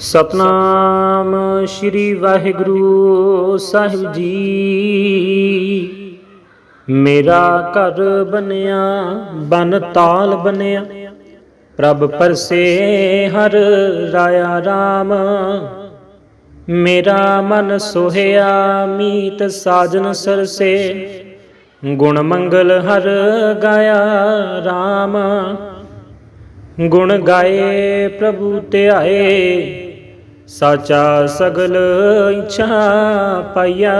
ਸਤਨਾਮ ਸ੍ਰੀ ਵਾਹਿਗੁਰੂ ਸਾਹਿਬ ਜੀ। ਮੇਰਾ ਘਰ ਬਣਿਆ, ਬਨ ਤਾਲ ਬਣਿਆ। ਪ੍ਰਭ ਪਰਸੇ ਹਰ ਰਾਇਆ ਰਾਮ। ਮੇਰਾ ਮਨ ਸੋਹਿਆ, ਮੀਤ ਸਾਜਨ ਸਰਸੇ। ਗੁਣ ਮੰਗਲ ਹਰ ਗਾਇਆ ਰਾਮ। ਗੁਣ ਗਾਏ ਪ੍ਰਭੂ ਧਿਆਏ। ਸਾਚਾ ਸਗਲ ਇੱਛਾ ਪਾਇਆ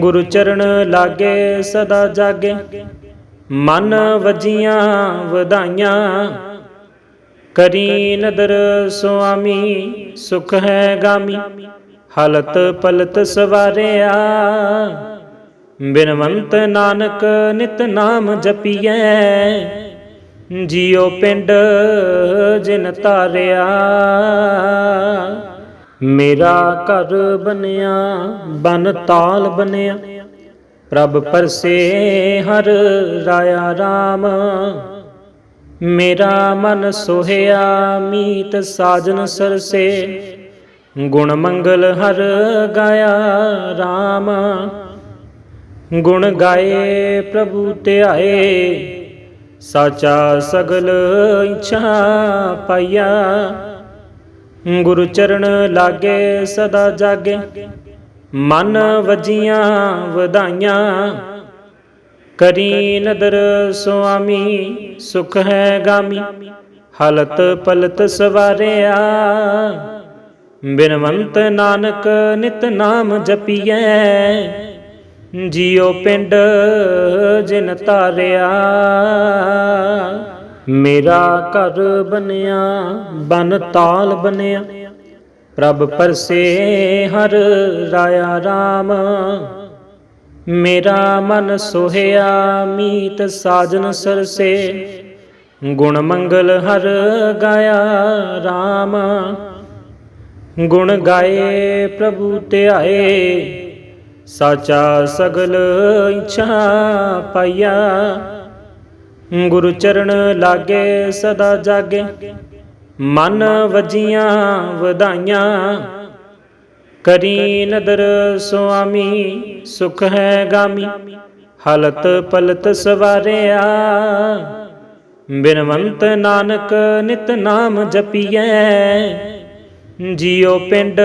ਗੁਰੂ ਚਰਨ ਲਾਗੇ ਸਦਾ ਜਾਗੇ। ਮਨ ਵਜੀਆਂ ਵਧਾਈਆਂ। ਕਰੀ ਨਦਰ ਸੁਆਮੀ, ਸੁਖ ਹੈ ਗਾਮੀ। ਹਲਤ ਪਲਤ ਸਵਾਰਿਆ। ਬਿਨਵੰਤ ਨਾਨਕ ਨਿਤ ਨਾਮ ਜਪੀਐ। ਜੀਉ ਪਿੰਡ ਜਿਨ ਤਾਰਿਆ ਮੇਰਾ ਘਰ ਬਣਿਆ, ਬਨ ਤਾਲ ਬਣਿਆ। ਪ੍ਰਭ ਪਰਸੇ ਹਰ ਰਾਇਆ ਰਾਮ। ਮੇਰਾ ਮਨ ਸੋਹਿਆ, ਮੀਤ ਸਾਜਨ ਸਰਸੇ। ਗੁਣ ਮੰਗਲ ਹਰ ਗਾਇਆ ਰਾਮ। ਗੁਣ ਗਾਏ ਪ੍ਰਭੂ ਧਿਆਏ। ਸਾਚਾ ਸਗਲ ਇੱਛਾ ਪਾਇਆ ਗੁਰੂ ਚਰਨ ਲਾਗੇ ਸਦਾ ਜਾਗੇ। ਮਨ ਵਜੀਆਂ ਵਧਾਈਆਂ। ਕਰੀ ਨਦਰ ਸੁਆਮੀ, ਸੁਖ ਹੈ ਗਾਮੀ। ਹਲਤ ਪਲਤ ਸਵਾਰਿਆ। ਬਿਨਵੰਤ ਨਾਨਕ ਨਿਤ ਨਾਮ ਜਪੀਐ। ਜੀਉ ਪਿੰਡ ਜਿਨ ਤਾਰਿਆ ਮੇਰਾ ਘਰ ਬਣਿਆ, ਬਨ ਤਾਲ ਬਣਿਆ। ਪ੍ਰਭ ਪਰਸੇ ਹਰ ਰਾਇਆ ਰਾਮ, ਮੇਰਾ ਮਨ ਸੋਹਿਆ, ਮੀਤ ਸਾਜਨ ਸਰਸੇ। ਗੁਣ ਮੰਗਲ ਹਰ ਗਾਇਆ ਰਾਮ, ਗੁਣ ਗਾਏ ਪ੍ਰਭੂ ਧਿਆਏ। ਸਾਚਾ ਸਗਲ ਇੱਛਾ ਪਾਇਆ ਗੁਰੂ ਚਰਨ ਲਾਗੇ ਸਦਾ ਜਾਗੇ। ਮਨ ਵਜੀਆਂ ਵਧਾਈਆਂ। ਕਰੀ ਨਦਰ ਸੁਆਮੀ, ਸੁਖ ਹੈ ਗਾਮੀ। ਹਲਤ ਪਲਤ ਸਵਾਰਿਆ। ਬਿਨਵੰਤ ਨਾਨਕ ਨਿਤ ਨਾਮ ਜਪੀਐ। ਜੀਉ ਪਿੰਡ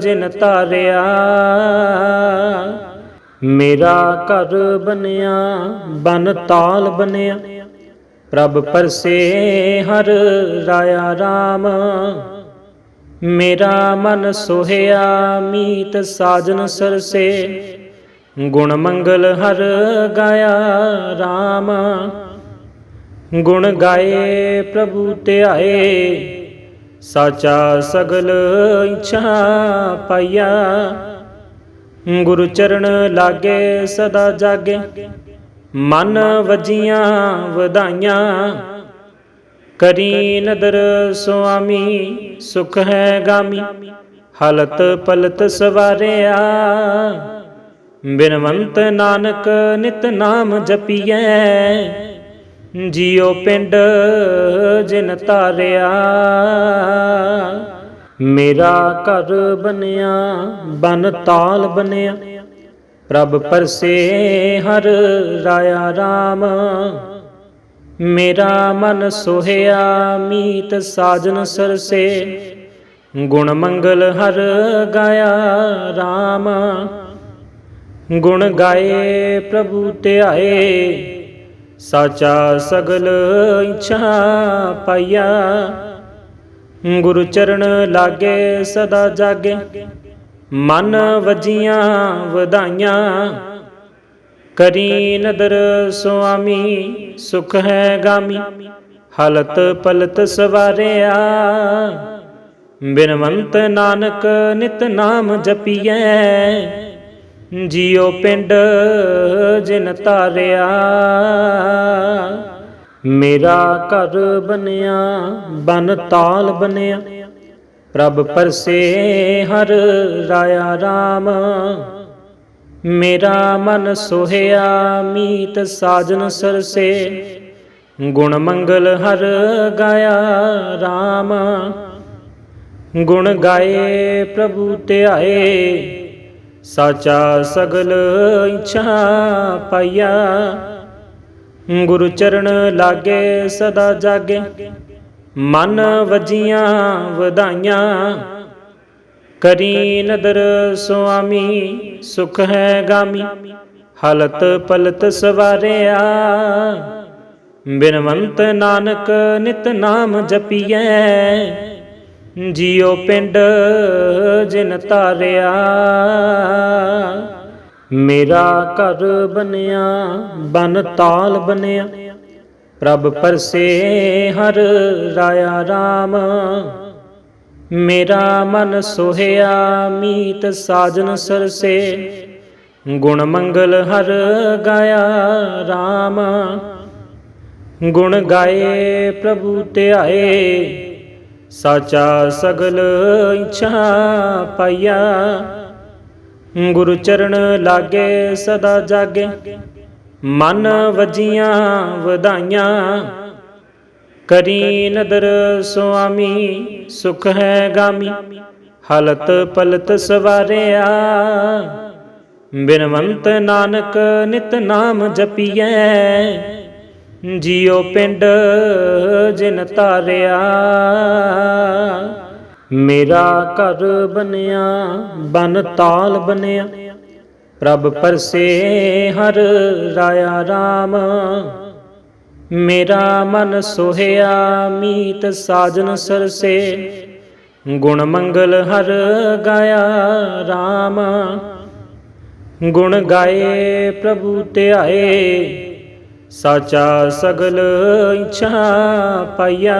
ਜਿਨ ਤਾਰਿਆ ਮੇਰਾ ਘਰ ਬਣਿਆ, ਬਨ ਤਾਲ ਬਣਿਆ। ਪ੍ਰਭ ਪਰਸੇ ਹਰ ਰਾਇਆ ਰਾਮ। ਮੇਰਾ ਮਨ ਸੋਹਿਆ, ਮੀਤ ਸਾਜਨ ਸਰਸੇ। ਗੁਣ ਮੰਗਲ ਹਰ ਗਾਇਆ ਰਾਮ। ਗੁਣ ਗਾਏ ਪ੍ਰਭੂ ਧਿਆਏ। ਸਾਚਾ ਸਗਲ ਇੱਛਾ ਪਾਇਆ ਗੁਰੂ ਚਰਨ ਲਾਗੇ ਸਦਾ ਜਾਗੇ। ਮਨ ਵਜੀਆਂ ਵਧਾਈਆਂ। ਕਰੀ ਨਦਰ ਸੁਆਮੀ, ਸੁਖ ਹੈ ਗਾਮੀ। ਹਲਤ ਪਲਤ ਸਵਾਰਿਆ। ਬਿਨਵੰਤ ਨਾਨਕ ਨਿਤ ਨਾਮ ਜਪੀਐ। ਜੀਉ ਪਿੰਡ ਜਿਨ ਤਾਰਿਆ ਮੇਰਾ ਘਰ ਬਣਿਆ, ਬਨ ਤਾਲ ਬਣਿਆ। ਪ੍ਰਭ ਪਰਸੇ ਹਰ ਰਾਇਆ ਰਾਮ। ਮੇਰਾ ਮਨ ਸੋਹਿਆ, ਮੀਤ ਸਾਜਨ ਸਰਸੇ। ਗੁਣ ਮੰਗਲ ਹਰ ਗਾਇਆ ਰਾਮ। ਗੁਣ ਗਾਏ ਪ੍ਰਭੂ ਧਿਆਏ। ਸਾਚਾ ਸਗਲ ਇੱਛਾ ਪਾਇਆ ਗੁਰੂ ਚਰਨ ਲਾਗੇ ਸਦਾ ਜਾਗੇ। ਮਨ ਵਜੀਆਂ ਵਧਾਈਆਂ। ਕਰੀ ਨਦਰ ਸੁਆਮੀ, ਸੁਖ ਹੈ ਗਾਮੀ। ਹਲਤ ਪਲਤ ਸਵਾਰਿਆ। ਬਿਨਵੰਤ ਨਾਨਕ ਨਿਤ ਨਾਮ ਜਪੀਐ। ਜੀਉ ਪਿੰਡ ਜਿਨ ਤਾਰਿਆ ਮੇਰਾ ਘਰ ਬਣਿਆ, ਬਨ ਤਾਲ ਬਣਿਆ। ਪ੍ਰਭ ਪਰਸੇ ਹਰ ਰਾਇਆ ਰਾਮ। ਮੇਰਾ ਮਨ ਸੋਹਿਆ, ਮੀਤ ਸਾਜਨ ਸਰਸੇ। ਗੁਣ ਮੰਗਲ ਹਰ ਗਾਇਆ RAM ਗੁਣ ਗਾਏ ਪ੍ਰਭੂ ਧਿਆਏ। ਸਾਚਾ ਸਗਲ ਇੱਛਾ ਪਾਇਆ ਗੁਰੂ ਚਰਨ ਲਾਗੇ ਸਦਾ ਜਾਗੇ। ਮਨ ਵਜੀਆਂ ਵਧਾਈਆਂ। ਕਰੀ ਨਦਰ ਸੁਆਮੀ, ਸੁਖ ਹੈ ਗਾਮੀ। ਹਲਤ ਪਲਤ ਸਵਾਰਿਆ। ਬਿਨਵੰਤ ਨਾਨਕ ਨਿਤ ਨਾਮ ਜਪੀਐ। ਜੀਉ ਪਿੰਡ ਜਿਨ ਤਾਰਿਆ। ਮੇਰਾ ਘਰ ਬਨਿਆ ਬਨ ਤਾਲ ਬਨਿਆ ਪ੍ਰਭ ਪਰਸੇ ਹਰ ਰਾਇਆ RAM ਮੇਰਾ ਮਨ ਸੋਹਿਆ, ਮੀਤ ਸਾਜਨ ਸਰਸੇ। ਗੁਣ ਮੰਗਲ ਹਰ ਗਾਇਆ RAM ਗੁਣ ਗਾਏ ਪ੍ਰਭੂ ਧਿਆਏ। ਸਾਚਾ ਸਗਲ ਇੱਛਾ ਪਾਇਆ ਗੁਰੂ ਚਰਨ ਲਾਗੇ ਸਦਾ ਜਾਗੇ। ਮਨ ਵਜੀਆਂ ਵਧਾਈਆਂ। ਕਰੀ ਨਦਰ ਸੁਆਮੀ, ਸੁਖ ਹੈ ਗਾਮੀ। ਹਲਤ ਪਲਤ ਸਵਾਰਿਆ। ਬਿਨਵੰਤ ਨਾਨਕ ਨਿਤ ਨਾਮ ਜਪੀਐ। ਜੀਉ ਪਿੰਡ ਜਿਨ ਤਾਰਿਆ ਮੇਰਾ ਘਰ ਬਨਿਆ ਬਨ ਤਾਲ ਬਨਿਆ ਪ੍ਰਭ ਪਰਸੇ ਹਰ ਰਾਇਆ RAM ਮੇਰਾ ਮਨ ਸੋਹਿਆ, ਮੀਤ ਸਾਜਨ ਸਰਸੇ। ਗੁਣ ਮੰਗਲ ਹਰ ਗਾਇਆ RAM ਗੁਣ ਗਾਏ ਪ੍ਰਭੂ ਧਿਆਏ। ਸਾਚਾ ਸਗਲ ਇੱਛਾ ਪਾਇਆ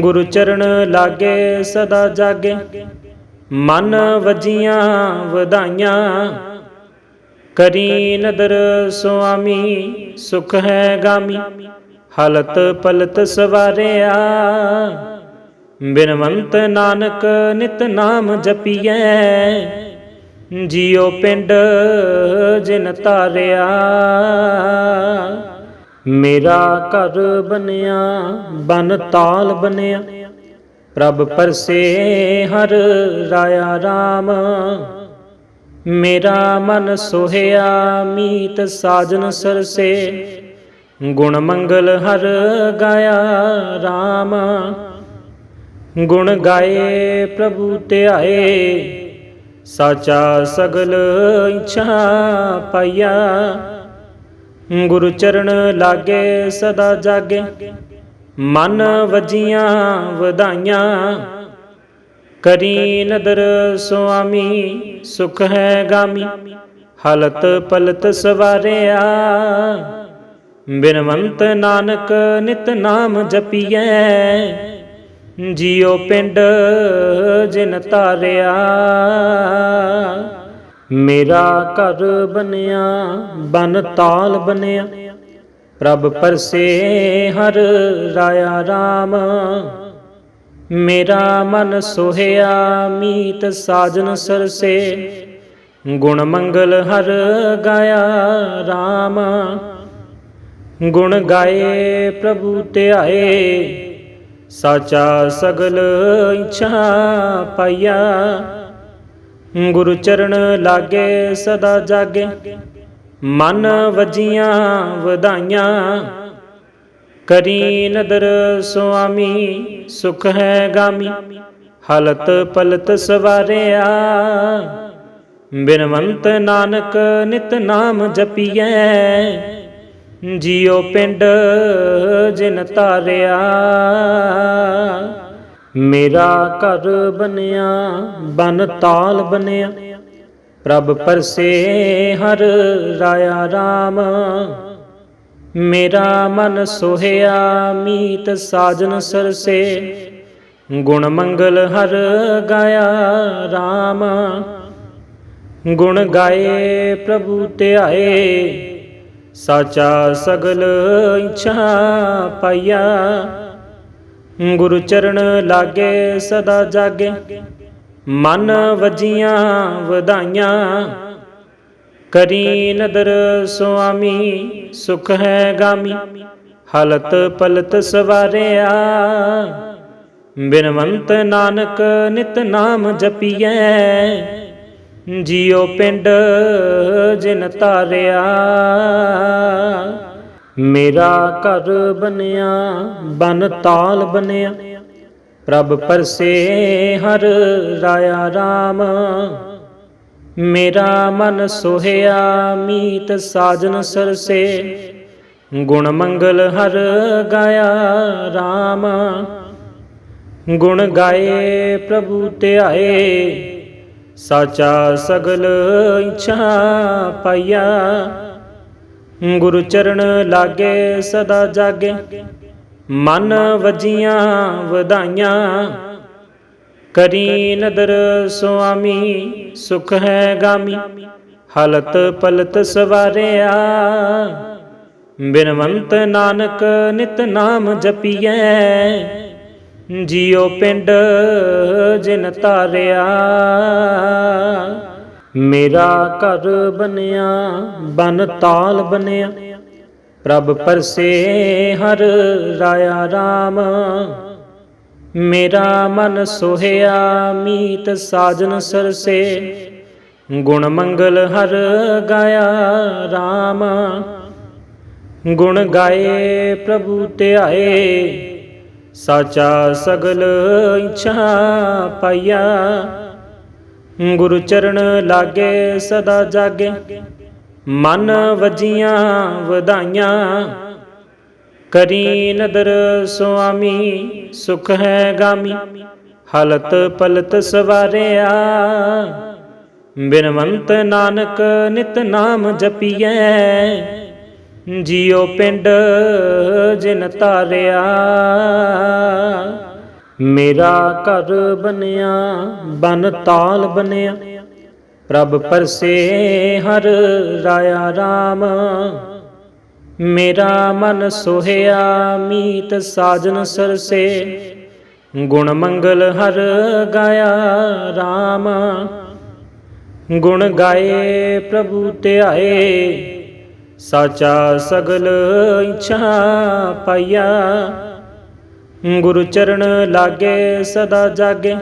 ਗੁਰੂ ਚਰਨ ਲਾਗੇ ਸਦਾ ਜਾਗੇ। ਮਨ ਵਜੀਆਂ ਵਧਾਈਆਂ। ਕਰੀ ਨਦਰ ਸੁਆਮੀ, ਸੁਖ ਹੈ ਗਾਮੀ। ਹਲਤ ਪਲਤ ਸਵਾਰਿਆ। ਬਿਨਵੰਤ ਨਾਨਕ ਨਿਤ ਨਾਮ ਜਪੀਐ। ਜੀਉ ਪਿੰਡ ਜਿਨ ਤਾਰਿਆ ਮੇਰਾ ਘਰ ਬਨਿਆ ਬਨ ਤਾਲ ਬਨਿਆ ਪ੍ਰਭ ਪਰਸੇ ਹਰ ਰਾਇਆ RAM ਮੇਰਾ ਮਨ ਸੋਹਿਆ, ਮੀਤ ਸਾਜਨ ਸਰਸੇ। ਗੁਣ ਮੰਗਲ ਹਰ ਗਾਇਆ RAM ਗੁਣ ਗਾਏ ਪ੍ਰਭੂ ਧਿਆਏ। ਸਾਚਾ ਸਗਲ ਇੱਛਾ ਪਾਇਆ ਗੁਰੂ ਚਰਨ ਲਾਗੇ ਸਦਾ ਜਾਗੇ। ਮਨ ਵਜੀਆਂ ਵਧਾਈਆਂ। ਕਰੀ ਨਦਰ ਸੁਆਮੀ, ਸੁਖ ਹੈ ਗਾਮੀ। ਹਲਤ ਪਲਤ ਸਵਾਰਿਆ। ਬਿਨਵੰਤ ਨਾਨਕ ਨਿਤ ਨਾਮ ਜਪੀਐ। ਜੀਉ ਪਿੰਡ ਜਿਨ ਧਾਰਿਆ। ਮੇਰਾ ਘਰ ਬਨਿਆ ਬਨ ਤਾਲ ਬਨਿਆ ਪ੍ਰਭ ਪਰਸੇ ਹਰ ਰਾਇਆ RAM ਮੇਰਾ ਮਨ ਸੋਹਿਆ, ਮੀਤ ਸਾਜਨ ਸਰਸੇ। ਗੁਣ ਮੰਗਲ ਹਰ ਗਾਇਆ RAM ਗੁਣ ਗਾਏ ਪ੍ਰਭੂ ਧਿਆਏ। ਸਾਚਾ ਸਗਲ ਇੱਛਾ ਪਾਇਆ ਗੁਰੂ ਚਰਨ ਲਾਗੇ ਸਦਾ ਜਾਗੇ। ਮਨ ਵਜੀਆਂ ਵਧਾਈਆਂ। ਕਰੀ ਨਦਰ ਸੁਆਮੀ, ਸੁਖ ਹੈ ਗਾਮੀ। ਹਲਤ ਪਲਤ ਸਵਾਰਿਆ। ਬਿਨਵੰਤ ਨਾਨਕ ਨਿਤ ਨਾਮ ਜਪੀਐ। ਜੀਉ ਪਿੰਡ ਜਿਨ ਤਾਰਿਆ ਮੇਰਾ ਘਰ ਬਣਿਆ, ਬਨ ਤਾਲ ਬਣਿਆ। ਪ੍ਰਭ ਪਰਸੇ ਹਰ ਰਾਇਆ RAM ਮੇਰਾ ਮਨ ਸੋਹਿਆ, ਮੀਤ ਸਾਜਨ ਸਰਸੇ। ਗੁਣ ਮੰਗਲ ਹਰ ਗਾਇਆ RAM ਗੁਣ ਗਾਏ ਪ੍ਰਭੂ ਧਿਆਏ। ਸਾਚਾ ਸਗਲ ਇੱਛਾ ਪਾਇਆ ਗੁਰੂ ਚਰਨ ਲਾਗੇ ਸਦਾ ਜਾਗੇ। ਮਨ ਵਜੀਆਂ ਵਧਾਈਆਂ। ਕਰੀ ਨਦਰ ਸੁਆਮੀ, ਸੁਖ ਹੈ ਗਾਮੀ। ਹਲਤ ਪਲਤ ਸਵਾਰਿਆ। ਬਿਨਵੰਤ ਨਾਨਕ ਨਿਤ ਨਾਮ ਜਪੀਐ। ਜੀਉ ਪਿੰਡ ਜਿਨ ਤਾਰਿਆ ਮੇਰਾ ਘਰ ਬਨਿਆ ਬਨ ਤਾਲ ਬਨਿਆ ਪ੍ਰਭ ਪਰਸੇ ਹਰ ਰਾਇਆ RAM ਮੇਰਾ ਮਨ ਸੋਹਿਆ, ਮੀਤ ਸਾਜਨ ਸਰਸੇ। ਗੁਣ ਮੰਗਲ ਹਰ ਗਾਇਆ RAM ਗੁਣ ਗਾਏ ਪ੍ਰਭੂ ਧਿਆਏ। ਸਾਚਾ ਸਗਲ ਇੱਛਾ ਪਾਇਆ ਗੁਰੂ ਚਰਨ ਲਾਗੇ ਸਦਾ ਜਾਗੇ। ਮਨ ਵਜੀਆਂ ਵਧਾਈਆਂ। ਕਰੀ ਨਦਰ ਸੁਆਮੀ, ਸੁਖ ਹੈ ਗਾਮੀ। ਹਲਤ ਪਲਤ ਸਵਾਰਿਆ। ਬਿਨਵੰਤ ਨਾਨਕ ਨਿਤ ਨਾਮ ਜਪੀਐ। ਜੀਉ ਪਿੰਡ ਜਿਨ ਤਾਰਿਆ ਮੇਰਾ ਘਰ ਬਨਿਆ ਬਨ ਤਾਲ ਬਨਿਆ ਪ੍ਰਭ ਪਰਸੇ ਹਰ ਰਾਇਆ RAM ਮੇਰਾ ਮਨ ਸੋਹਿਆ, ਮੀਤ ਸਾਜਨ ਸਰਸੇ। ਗੁਣ ਮੰਗਲ ਹਰ ਗਾਇਆ RAM ਗੁਣ ਗਾਏ ਪ੍ਰਭੂ ਧਿਆਏ। ਸਾਚਾ ਸਗਲ ਇੱਛਾ ਪਾਇਆ ਗੁਰੂ ਚਰਨ ਲਾਗੇ ਸਦਾ ਜਾਗੇ। ਮਨ ਵਜੀਆਂ ਵਧਾਈਆਂ। ਕਰੀ ਨਦਰ ਸੁਆਮੀ, ਸੁਖ ਹੈ ਗਾਮੀ। ਹਲਤ ਪਲਤ ਸਵਾਰਿਆ। ਬਿਨਵੰਤ ਨਾਨਕ ਨਿਤ ਨਾਮ ਜਪੀਐ। ਜੀਉ ਪਿੰਡ ਜਿਨ ਤਾਰਿਆ ਮੇਰਾ ਘਰ ਬਨਿਆ ਬਨ ਤਾਲ ਬਨਿਆ ਪ੍ਰਭ ਪਰਸੇ ਹਰ ਰਾਇਆ RAM ਮੇਰਾ ਮਨ ਸੋਹਿਆ, ਮੀਤ ਸਾਜਨ ਸਰਸੇ। ਗੁਣ ਮੰਗਲ ਹਰ ਗਾਇਆ RAM ਗੁਣ ਗਾਏ ਪ੍ਰਭੂ ਧਿਆਏ। ਸਾਚਾ ਸਗਲ ਇੱਛਾ ਪਾਇਆ ਗੁਰੂ ਚਰਨ ਲਾਗੇ ਸਦਾ ਜਾਗੇ।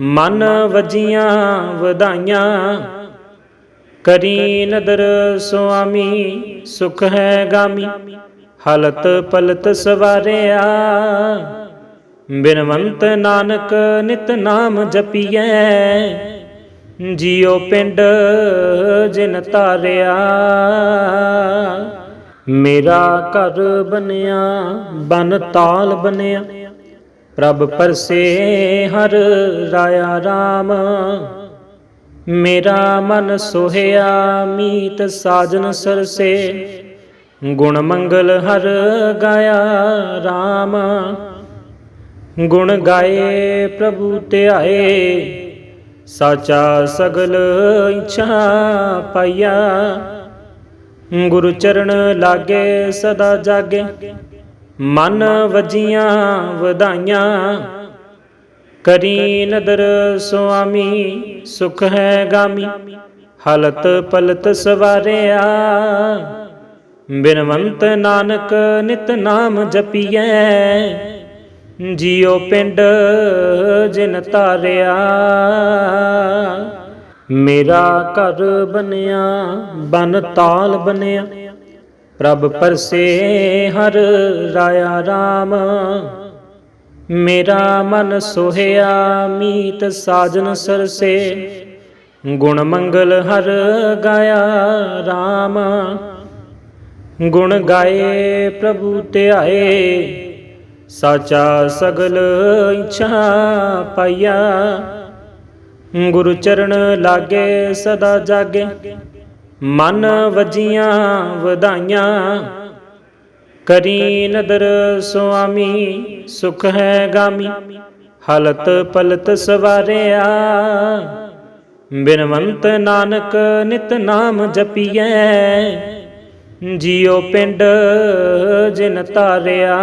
ਮਨ ਵਜੀਆਂ ਵਧਾਈਆਂ। ਕਰੀ ਨਦਰ ਸੁਆਮੀ, ਸੁਖ ਹੈ ਗਾਮੀ। ਹਲਤ ਪਲਤ ਸਵਾਰਿਆ। ਬਿਨਵੰਤ ਨਾਨਕ ਨਿਤ ਨਾਮ ਜਪੀਐ। ਜੀਉ ਪਿੰਡ ਜਿਨ ਤਾਰਿਆ ਮੇਰਾ ਘਰ ਬਨਿਆ ਬਨ ਤਾਲ ਬਨਿਆ ਪ੍ਰਭ ਪਰਸੇ ਹਰ ਰਾਇਆ RAM ਮੇਰਾ ਮਨ ਸੋਹਿਆ, ਮੀਤ ਸਾਜਨ ਸਰਸੇ। ਗੁਣ ਮੰਗਲ ਹਰ ਗਾਇਆ RAM ਗੁਣ ਗਾਏ ਪ੍ਰਭੂ ਧਿਆਏ। ਸਾਚਾ ਸਗਲ ਇੱਛਾ ਪਾਇਆ ਗੁਰੂ ਚਰਨ ਲਾਗੇ ਸਦਾ ਜਾਗੇ। ਮਨ ਵਜੀਆਂ ਵਧਾਈਆਂ। ਕਰੀ ਨਦਰ ਸੁਆਮੀ, ਸੁਖ ਹੈ ਗਾਮੀ। ਹਲਤ ਪਲਤ ਸਵਾਰਿਆ। ਬਿਨਵੰਤ ਨਾਨਕ ਨਿਤ ਨਾਮ ਜਪੀਐ। ਜੀਉ ਪਿੰਡ ਜਿਨ ਤਾਰਿਆ ਮੇਰਾ ਘਰ ਬਣਿਆ, ਬਨ ਤਾਲ ਬਣਿਆ। ਪ੍ਰਭ ਪਰਸੇ ਹਰ ਰਾਇਆ RAM ਮੇਰਾ ਮਨ ਸੋਹਿਆ, ਮੀਤ ਸਾਜਨ ਸਰਸੇ। ਗੁਣ ਮੰਗਲ ਹਰ ਗਾਇਆ RAM ਗੁਣ ਗਾਏ ਪ੍ਰਭੂ ਧਿਆਏ। ਸਾਚਾ ਸਗਲ ਇੱਛਾ ਪਾਇਆ ਗੁਰੂ ਚਰਨ ਲਾਗੇ ਸਦਾ ਜਾਗੇ। ਮਨ ਵਜੀਆਂ ਵਧਾਈਆਂ। ਕਰੀ ਨਦਰ ਸੁਆਮੀ, ਸੁਖ ਹੈ ਗਾਮੀ। ਹਲਤ ਪਲਤ ਸਵਾਰਿਆ। ਬਿਨਵੰਤ ਨਾਨਕ ਨਿਤ ਨਾਮ ਜਪੀਐ। ਜੀਉ ਪਿੰਡ ਜਿਨ ਤਾਰਿਆ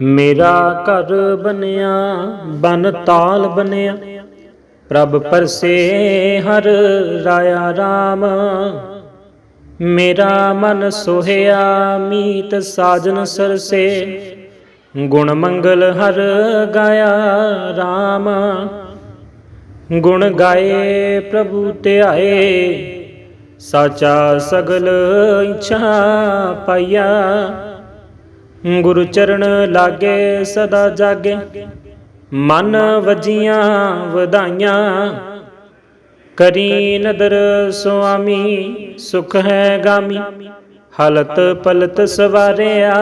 ਮੇਰਾ ਘਰ ਬਨਿਆ ਬਨ ਤਾਲ ਬਨਿਆ ਪ੍ਰਭ ਪਰਸੇ ਹਰ ਰਾਇਆ RAM ਮੇਰਾ ਮਨ ਸੋਹਿਆ, ਮੀਤ ਸਾਜਨ ਸਰਸੇ। ਗੁਣ ਮੰਗਲ ਹਰ ਗਾਇਆ RAM ਗੁਣ ਗਾਏ ਪ੍ਰਭੂ ਧਿਆਏ। ਸਾਚਾ ਸਗਲ ਇੱਛਾ ਪਾਇਆ ਗੁਰੂ ਚਰਨ ਲਾਗੇ ਸਦਾ ਜਾਗੇ। ਮਨ ਵਜੀਆਂ ਵਧਾਈਆਂ। ਕਰੀ ਨਦਰ ਸੁਆਮੀ, ਸੁਖ ਹੈ ਗਾਮੀ। ਹਲਤ ਪਲਤ ਸਵਾਰਿਆ।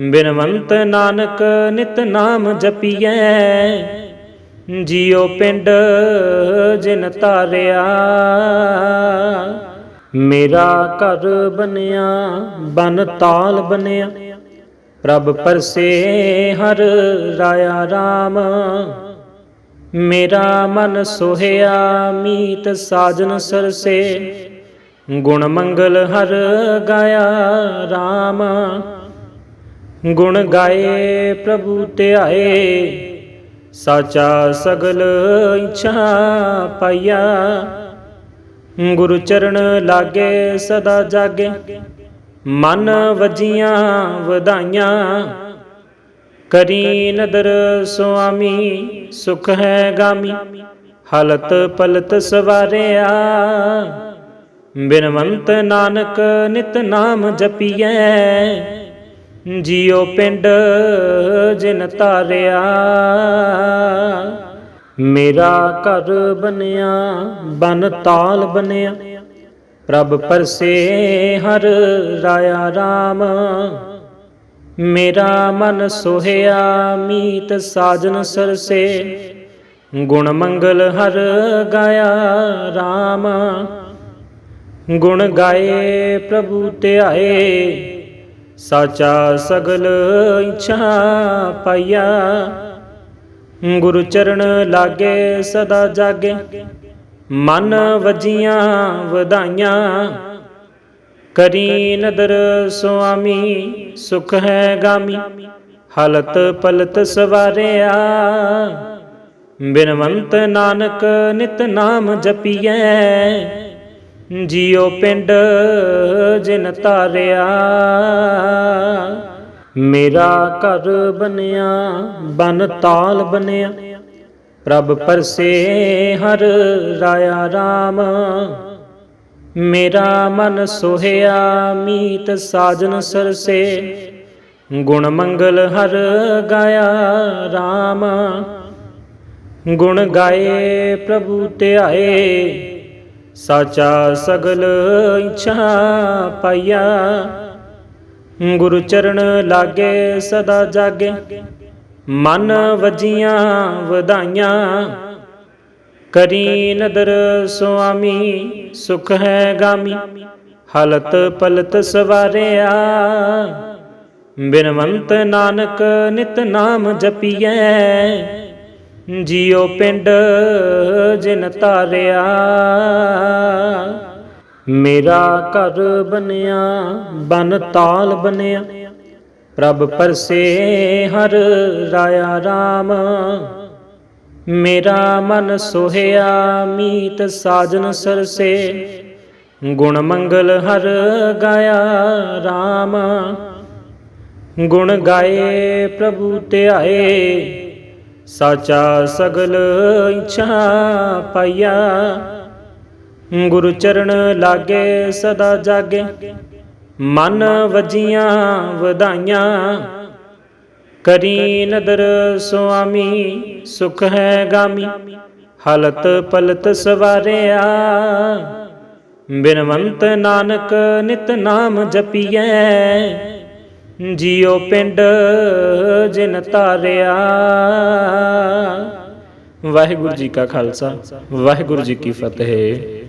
ਬਿਨਵੰਤ ਨਾਨਕ ਨਿਤ ਨਾਮ ਜਪੀਐ। ਜੀਉ ਪਿੰਡ ਜਿਨ ਤਾਰਿਆ ਮੇਰਾ ਘਰ ਬਨਿਆ ਬਨ ਤਾਲ ਬਨਿਆ ਪ੍ਰਭ ਪਰਸੇ ਹਰ ਰਾਇਆ RAM ਮੇਰਾ ਮਨ ਸੋਹਿਆ, ਮੀਤ ਸਾਜਨ ਸਰਸੇ। ਗੁਣ ਮੰਗਲ ਹਰ ਗਾਇਆ RAM ਗੁਣ ਗਾਏ ਪ੍ਰਭੂ ਧਿਆਏ। ਸਾਚਾ ਸਗਲ ਇੱਛਾ ਪਾਈਆ। ਗੁਰੂ ਚਰਨ ਲਾਗੇ ਸਦਾ ਜਾਗੇ। ਮਨ ਵਜੀਆਂ ਵਧਾਈਆਂ। ਕਰੀ ਨਦਰ ਸੁਆਮੀ, ਸੁਖ ਹੈ ਗਾਮੀ। ਹਲਤ ਪਲਤ ਸਵਾਰਿਆ। ਬਿਨਵੰਤ ਨਾਨਕ ਨਿਤ ਨਾਮ ਜਪੀਐ। ਜੀਉ ਪਿੰਡ ਜਿਨ ਤਾਰਿਆ ਮੇਰਾ ਘਰ ਬਨਿਆ ਬਨ ਤਾਲ ਬਨਿਆ ਪ੍ਰਭ ਪਰਸੇ ਹਰ ਰਾਇਆ RAM ਮੇਰਾ ਮਨ ਸੋਹਿਆ, ਮੀਤ ਸਾਜਨ ਸਰਸੇ। ਗੁਣ ਮੰਗਲ ਹਰ ਗਾਇਆ RAM ਗੁਣ ਗਾਏ ਪ੍ਰਭੂ ਧਿਆਏ। ਸਾਚਾ ਸਗਲ ਇੱਛਾ ਪਾਇਆ ਗੁਰੂ ਚਰਨ ਲਾਗੇ ਸਦਾ ਜਾਗੇ। ਮਨ ਵਜੀਆਂ ਵਧਾਈਆਂ। ਕਰੀ ਨਦਰ ਸੁਆਮੀ, ਸੁਖ ਹੈ ਗਾਮੀ। ਹਲਤ ਪਲਤ ਸਵਾਰਿਆ। ਬਿਨਵੰਤ ਨਾਨਕ ਨਿਤ ਨਾਮ ਜਪੀਐ। ਜੀਉ ਪਿੰਡ ਜਿਨ ਤਾਰਿਆ ਮੇਰਾ ਘਰ ਬਨਿਆ ਬਨ ਤਾਲ ਬਨਿਆ ਪ੍ਰਭ ਪਰਸੇ ਹਰ ਰਾਇਆ RAM ਮੇਰਾ ਮਨ ਸੋਹਿਆ, ਮੀਤ ਸਾਜਨ ਸਰਸੇ। ਗੁਣ ਮੰਗਲ ਹਰ ਗਾਇਆ RAM ਗੁਣ ਗਾਏ ਪ੍ਰਭੂ ਧਿਆਏ। ਸਾਚਾ ਸਗਲ ਇੱਛਾ ਪਾਇਆ ਗੁਰੂ ਚਰਨ ਲਾਗੇ ਸਦਾ ਜਾਗੇ। ਮਨ ਵਜੀਆਂ ਵਧਾਈਆਂ। ਕਰੀ ਨਦਰ ਸੁਆਮੀ, ਸੁਖ ਹੈ ਗਾਮੀ। ਹਲਤ ਪਲਤ ਸਵਾਰਿਆ। ਬਿਨਵੰਤ ਨਾਨਕ ਨਿਤ ਨਾਮ ਜਪੀਐ। ਜੀਉ ਪਿੰਡ ਜਿਨ ਤਾਰਿਆ ਮੇਰਾ ਘਰ ਬਨਿਆ ਬਨ ਤਾਲ ਬਨਿਆ ਪ੍ਰਭ ਪਰਸੇ ਹਰ ਰਾਇਆ RAM ਮੇਰਾ ਮਨ ਸੋਹਿਆ, ਮੀਤ ਸਾਜਨ ਸਰਸੇ। ਗੁਣ ਮੰਗਲ ਹਰ ਗਾਇਆ RAM ਗੁਣ ਗਾਏ ਪ੍ਰਭੂ ਧਿਆਏ। ਸਾਚਾ ਸਗਲ ਇੱਛਾ ਪਾਇਆ ਗੁਰੂ ਚਰਨ ਲਾਗੇ ਸਦਾ ਜਾਗੇ। ਮਨ ਵਜੀਆਂ ਵਧਾਈਆਂ। ਕਰੀ ਨਦਰ ਸੁਆਮੀ, ਸੁਖ ਹੈ ਗਾਮੀ। ਹਲਤ ਪਲਤ ਸਵਾਰਿਆ। ਬਿਨਵੰਤ ਨਾਨਕ ਨਿਤ ਨਾਮ ਜਪੀਐ। ਜੀਉ ਪਿੰਡ ਜਿਨ ਤਾਰਿਆ। ਵਾਹਿਗੁਰੂ ਜੀ ਕਾ ਖਾਲਸਾ ਵਾਹਿਗੁਰੂ ਜੀ ਕੀ ਫਤਿਹ।